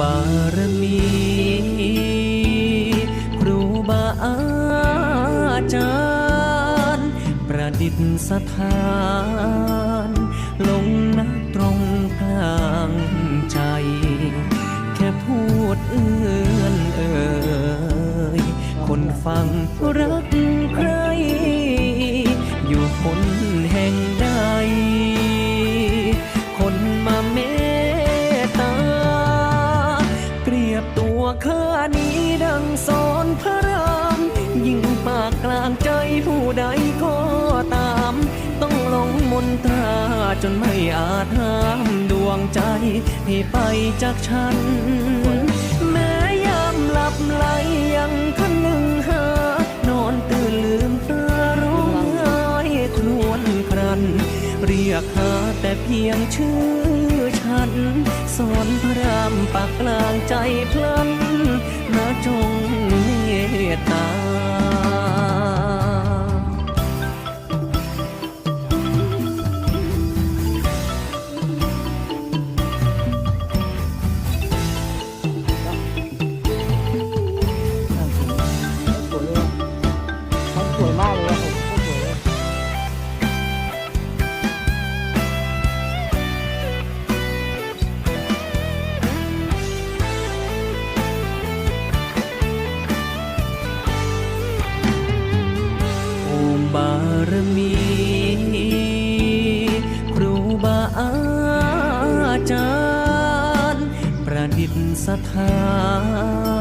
บารมี ครูบาอาจารย์ ประดิษฐาน ลงนักตรงกลางใจ แค่พูดเอื้อนเอ่ยคนฟังรักใคร อยู่คนแห่งใด วข้านี้ดังสอนพระราม ยิ่งปากกลางใจผู้ใดก็ตาม ต้องลงมนตราจนไม่อาจห้ามดวงใจให้ไปจากฉัน แม้ยามหลับไหลยังคันหนึ่งหา นอนตื่นลืมตาร้องไห้ครวญครัน เรียกหาแต่เพียงชื่อ สอนพระรามปากกลางใจพลันนาจงเมตตาารมี ครูบาอาจารย์ ประดิษฐาน